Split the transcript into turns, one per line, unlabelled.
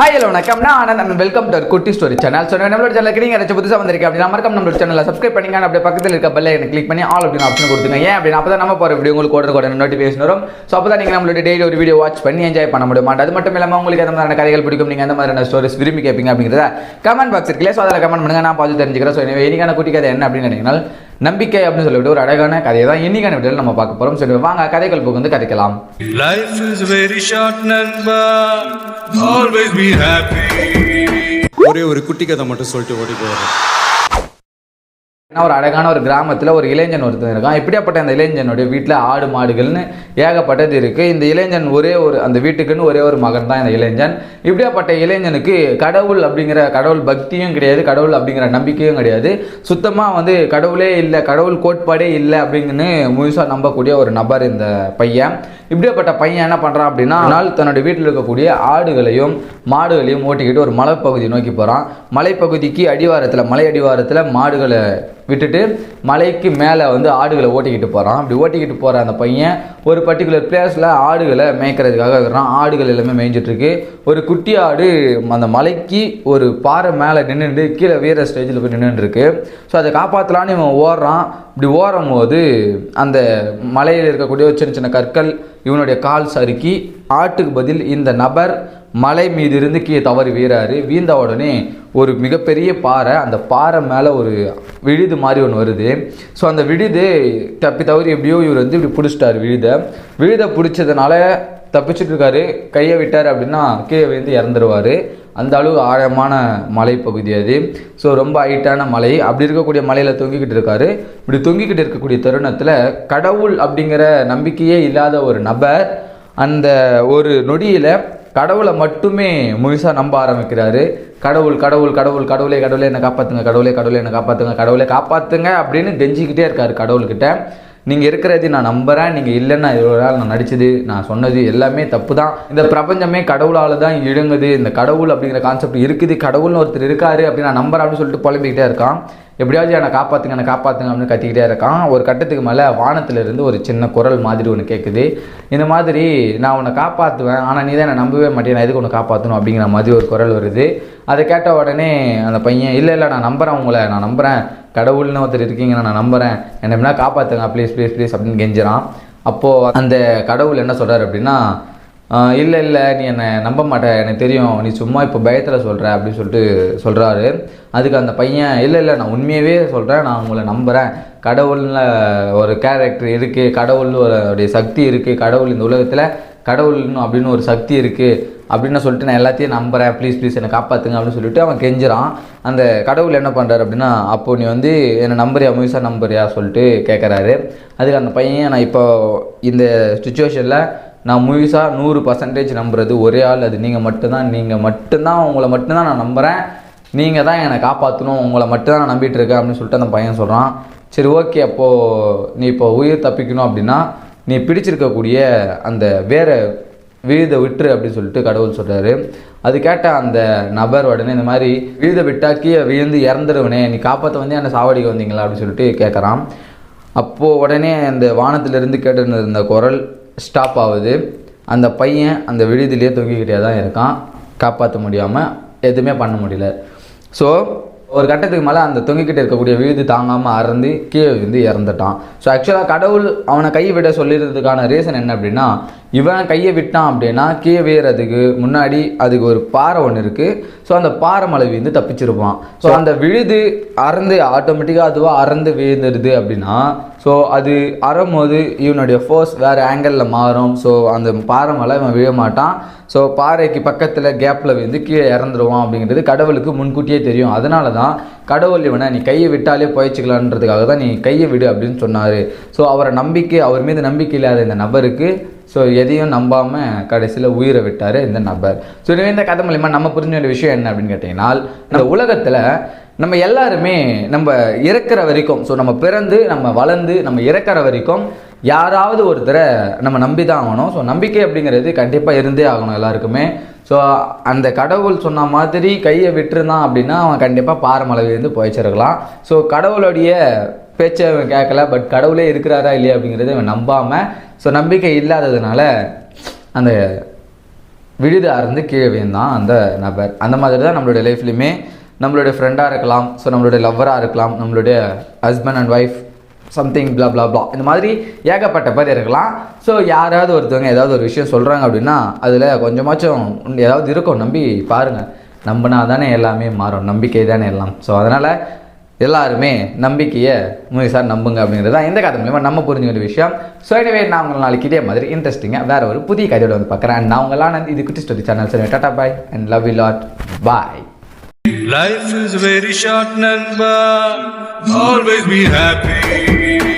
Hi hello வணக்கம். நான் Anand welcome to Kutti story channel so நம்மளோட சேனலுக்கு நீங்கள் ஏதாச்சும் புதுசாக வந்திருக்கேன் அப்படின்னா மறக்காம நம்மளோட சேனலில் சப்ஸ்கிரைப் பண்ணிங்க அப்படியே பக்கத்தில் இருக்க பெல்லை எனக்கு கிளிக் பண்ணி ஆல் அப்படின்னு ஆப்ஷன் கொடுத்துங்க ஏன் அப்படின்னா அப்போ தான் நம்ம போகிற வீடியோ உங்களுக்கு உடனே உடனே நோட்டிஃபிகேஷன் வரும். ஸோ அப்போ தான் நீங்கள் நம்மளோட டெய்லி ஒரு வீடியோ வாட்ச் பண்ணி என்ஜாய் பண்ண முடியும். அது மட்டும் இல்லாமல் உங்களுக்கு எந்த மாதிரியான கதைகள் பிடிக்கும்? நீங்கள் எந்த மாதிரியான ஸ்டோரிஸ் விரும்பி கேட்பீங்க அப்படிங்கிறத கமெண்ட் பாக்ஸ் இருக்குல்ல ஸோ அதில் கமெண்ட் பண்ணுங்க. நான் பார்த்து தெரிஞ்சுக்கிறேன். ஸோ எனவே இன்னைக்கான குட்டி கதை என்ன அப்படின்னு நினைக்கிறீங்கன்னா நம்பிக்கை அப்படின்னு சொல்லிட்டு ஒரு அழகான கதையை தான் இன்னைக்கான வீடியோவில் நம்ம பார்க்க போகிறோம் சரி வாங்க கதைகள் போக்கு வந்து கதைக்கலாம்
Nanba. Always be happy.
ஒரே ஒரு குட்டி கதை மட்டும் சொல்லிட்டு ஓடி போயிடுறேன்
ஏன்னா ஒரு அழகான ஒரு கிராமத்தில் ஒரு இளைஞன் ஒருத்தன் இருக்கான். இப்படியாப்பட்ட அந்த இளைஞனுடைய வீட்டில் ஆடு மாடுகள்னு ஏகப்பட்டது இருக்குது இந்த இளைஞன் ஒரே ஒரு அந்த வீட்டுக்குன்னு ஒரே ஒரு மகன் தான் இந்த இளைஞன். இப்படியாப்பட்ட இளைஞனுக்கு கடவுள் அப்படிங்கிற கடவுள் பக்தியும் கிடையாது கடவுள் அப்படிங்கிற நம்பிக்கையும் கிடையாது. சுத்தமாக வந்து கடவுளே இல்லை கடவுள் கோட்பாடே இல்லை அப்படிங்கன்னு முழுசாக நம்பக்கூடிய ஒரு நபர் இந்த பையன். இப்படியாப்பட்ட பையன் என்ன பண்ணுறான் அப்படின்னா நாள் தன்னுடைய வீட்டில் இருக்கக்கூடிய ஆடுகளையும் மாடுகளையும் ஓட்டிக்கிட்டு ஒரு மலைப்பகுதி நோக்கி போகிறான் மலைப்பகுதிக்கு அடிவாரத்தில் மலை அடிவாரத்தில் மாடுகளை விட்டுட்டு மலைக்கு மேலே வந்து ஆடுகளை ஓட்டிக்கிட்டு போகிறான் அப்படி ஓட்டிக்கிட்டு போகிற அந்த பையன் ஒரு பர்டிகுலர் பிளேஸில் ஆடுகளை மேய்க்கிறதுக்காக இருக்கிறான். ஆடுகள் எல்லாமே மேய்ஞ்சிட்ருக்கு ஒரு குட்டி ஆடு அந்த மலைக்கு ஒரு பாறை மேலே நின்றுட்டு கீழே வீர ஸ்டேஜில் போய் நின்றுருக்கு ஸோ அதை காப்பாற்றலான்னு இவன் ஓடுறான். இப்படி ஓடும் போது அந்த மலையில் இருக்கக்கூடிய சின்ன சின்ன கற்கள் இவனுடைய கால் சறுக்கி ஆட்டுக்கு பதில் இந்த நபர் மலை மீது இருந்து கீழே தவறி வீறாரு. வீழ்ந்த உடனே ஒரு மிகப்பெரிய பாறை அந்த பாறை மேலே ஒரு விழுது மாதிரி ஒன்று வருது. ஸோ அந்த விழுது தப்பி தவறி எப்படியோ இவர் வந்து இப்படி பிடிச்சிட்டாரு விழுதை. விழுதை பிடிச்சதுனால தப்பிச்சுட்டு இருக்காரு. கையை விட்டார் அப்படின்னா கீழே விழுந்து இறந்துருவார். அந்த அளவு ஆழமான மலைப்பகுதி அது. ஸோ ரொம்ப ஹைட்டான மலை. அப்படி இருக்கக்கூடிய மலையில் தொங்கிக்கிட்டு இருக்காரு. இப்படி தொங்கிக்கிட்டு இருக்கக்கூடிய தருணத்தில் கடவுள் அப்படிங்கிற நம்பிக்கையே இல்லாத ஒரு நபர் அந்த ஒரு நொடியில் கடவுளை மட்டுமே முழுசாக நம்ப ஆரம்பிக்கிறாரு. கடவுள் கடவுள் கடவுள் கடவுளே கடவுளே என்னை காப்பாற்றுங்க கடவுளே கடவுளே என்னை காப்பாற்றுங்க கடவுளே காப்பாற்றுங்க அப்படின்னு கெஞ்சிக்கிட்டே இருக்காரு கடவுள்கிட்ட. நீங்கள் இருக்கிறது நான் நம்புகிறேன் நீங்கள் இல்லைன்னா இவ்வளோ நாள் நான் நடிச்சது நான் சொன்னது எல்லாமே தப்பு தான். இந்த பிரபஞ்சமே கடவுளால் தான் இழுங்குது. இந்த கடவுள் அப்படிங்கிற கான்செப்ட் இருக்குது. கடவுள்னு ஒருத்தர் இருக்காரு அப்படின்னு நான் நம்புறேன் அப்படின்னு சொல்லிட்டு புலம்பிக்கிட்டே இருக்கான். எப்படியாவது என்னை காப்பாற்றுங்க என்னை காப்பாற்றுங்க அப்படின்னு கத்திக்கிட்டே இருக்கான். ஒரு கட்டத்துக்கு மேலே வானத்திலிருந்து ஒரு சின்ன குரல் மாதிரி ஒன்று கேட்குது இந்த மாதிரி நான் உன்னை காப்பாற்றுவேன் ஆனால் நீ தான் என்னை நம்பவே மாட்டேன் நான் எதுக்கு உன்னை காப்பாற்றணும் அப்படிங்கிற மாதிரி ஒரு குரல் வருது. அதை கேட்ட உடனே அந்த பையன் இல்லை இல்லை நான் நம்புகிறேன் உங்களை நான் நம்புகிறேன் கடவுள்னு ஒருத்தர் இருக்கீங்க நான் நம்புகிறேன் என்னை எப்படின்னா காப்பாற்றுங்க ப்ளீஸ் ப்ளீஸ் ப்ளீஸ் அப்படின்னு கெஞ்சிறான். அப்போது அந்த கடவுள் என்ன சொல்கிறார் அப்படின்னா இல்லை இல்லை நீ என்னை நம்ப மாட்ட. எனக்கு தெரியும். நீ சும்மா இப்போ பயத்தில் சொல்கிற அப்படின்னு சொல்லிட்டு சொல்கிறாரு அதுக்கு அந்த பையன் இல்லை இல்லை நான் உண்மையாகவே சொல்கிறேன் நான் உங்களை நம்புகிறேன் கடவுளில் ஒரு கேரக்டர் இருக்குது கடவுள் ஒரு சக்தி இருக்குது கடவுள் இந்த உலகத்தில் கடவுள்னு அப்படின்னு ஒரு சக்தி இருக்குது அப்படின்னு சொல்லிட்டு நான் எல்லாத்தையும் நம்புகிறேன் ப்ளீஸ் ப்ளீஸ் என்னை காப்பாற்றுங்க அப்படின்னு சொல்லிட்டு அவன் கெஞ்சுறான். அந்த கடவுள் என்ன பண்ணுறாரு அப்படின்னா அப்போ நீ வந்து என்னை நம்புறியா முழுசாக நம்புறியா சொல்லிட்டு கேட்குறாரு அதுக்கு அந்த பையன் நான் இப்போ இந்த சுச்சுவேஷனில் நான் முழுசாக நூறு பர்சன்டேஜ் நம்புறது ஒரே ஆள் அது நீங்கள் மட்டும்தான் நீங்கள் மட்டும்தான் உங்களை மட்டும்தான் நான் நம்புகிறேன் நீங்கள் தான் என்னை காப்பாற்றணும் உங்களை மட்டும்தான் நான் நம்பிட்டு இருக்கேன் அப்படின்னு சொல்லிட்டு அந்த பையன் சொல்கிறான் சரி ஓகே அப்போது நீ இப்போ உயிர் தப்பிக்கணும் அப்படின்னா நீ பிடிச்சிருக்கக்கூடிய அந்த வேறு விழுதை விட்டுரு அப்படின்னு சொல்லிட்டு கடவுள் சொல்கிறாரு அது கேட்ட அந்த நபர் உடனே இந்த மாதிரி விழுதை விட்டாக்கி விழுந்து இறந்துருவனே நீ காப்பாற்ற வந்து என்னை சாவடிக்க வந்தீங்களா? அப்படின்னு சொல்லிட்டு கேட்குறான் அப்போது உடனே அந்த வானத்திலிருந்து கேட்டு இருந்த குரல் ஸ்டாப் ஆகுது. அந்த பையன் அந்த விழுதிலேயே தொங்கிக்கிட்டே தான் இருக்கான். காப்பாற்ற முடியாமல் எதுவுமே பண்ண முடியல. ஸோ ஒரு கட்டத்துக்கு மேலே அந்த தொங்கிக்கிட்டு இருக்கக்கூடிய விழுது தாங்காமல் அறந்து கீழே விழுந்து இறந்துட்டான். ஸோ ஆக்சுவலாக கடவுள் அவனை கை விட சொல்லிடுறதுக்கான ரீசன் என்ன அப்படின்னா இவன் கையை விட்டான் அப்படின்னா கீழே வீறதுக்கு முன்னாடி அதுக்கு ஒரு பாறை ஒன்று இருக்குது ஸோ அந்த பாறை மலை விழுந்து தப்பிச்சிருப்பான். ஸோ அந்த விழுது அறந்து ஆட்டோமேட்டிக்காக அதுவாக அறந்து விழுந்துடுது அப்படின்னா ஸோ அது அறும்போது இவனுடைய ஃபோர்ஸ் வேறு ஆங்கிளில் மாறும். ஸோ அந்த பாறை மேலே இவன் விழ மாட்டான். ஸோ பாறைக்கு பக்கத்தில் கேப்பில் விழுந்து கீழே இறந்துருவான் அப்படிங்கிறது கடவுளுக்கு முன்கூட்டியே தெரியும். அதனால தான் கடவுள் இவனை நீ கையை விட்டாலே போயிச்சுக்கலான்றதுக்காக தான் நீ கையை விடு அப்படின்னு சொன்னார். ஸோ அவரை நம்பிக்கை அவர் மீது நம்பிக்கை இல்லாத இந்த நபருக்கு ஸோ எதையும் நம்பாமல் கடைசியில் உயிரை விட்டார் இந்த நபர். ஸோ இதுவே இந்த கதை மூலிமா நம்ம புரிஞ்ச வேண்டிய விஷயம் என்ன அப்படின்னு கேட்டிங்கன்னா இந்த உலகத்தில் நம்ம எல்லாருமே நம்ம இறக்குற வரைக்கும் ஸோ நம்ம பிறந்து நம்ம வளர்ந்து நம்ம இறக்குற வரைக்கும் யாராவது ஒருத்தரை நம்ம நம்பி தான் ஆகணும் ஸோ நம்பிக்கை அப்படிங்கிறது கண்டிப்பாக இருந்தே ஆகணும் எல்லாருக்குமே. ஸோ அந்த கடவுள் சொன்ன மாதிரி கையை விட்டுருந்தான் அப்படின்னா அவன் கண்டிப்பாக பாரமளவிலேருந்து போயிச்சிருக்கலாம் ஸோ கடவுளுடைய பேச்சை அவன் கேட்கல பட் கடவுளே இருக்கிறாரா இல்லையா அப்படிங்கிறத அவன் நம்பாமல் ஸோ நம்பிக்கை இல்லாததுனால அந்த விழுதா இருந்து கீழே விழுந்தான் அந்த நபர். அந்த மாதிரி தான் நம்மளுடைய லைஃப்லையுமே நம்மளுடைய ஃப்ரெண்டாக இருக்கலாம் ஸோ நம்மளுடைய லவ்வராக இருக்கலாம் நம்மளுடைய husband and wife something blah blah blah இந்த மாதிரி ஏகப்பட்ட பேர் இருக்கலாம். ஸோ யாராவது ஒருத்தவங்க ஏதாவது ஒரு விஷயம் சொல்கிறாங்க அப்படின்னா அதில் கொஞ்சமாச்சும் ஏதாவது இருக்கும் நம்பி பாருங்கள் நம்பினா தானே எல்லாமே மாறும் நம்பிக்கை தானே எல்லாம். ஸோ அதனால் எல்லாருமே நம்பிக்கையை முழுசாக நம்புங்க அப்படிங்கிறது தான் இந்த கதை மூலியமாக நம்ம புரிஞ்சுக்கிற விஷயம். ஸோ எனவே நான் உங்களை நாளைக்கு இதே மாதிரி இன்ட்ரெஸ்டிங்காக வேறு ஒரு புதிய கதையோட வந்து பார்க்குறேன். அண்ட் நான் உங்கள் இது குட்டி ஸ்டோரி சேனல் சரி tata bye and love you lot bye
Life is very short, Nanba. Always be happy.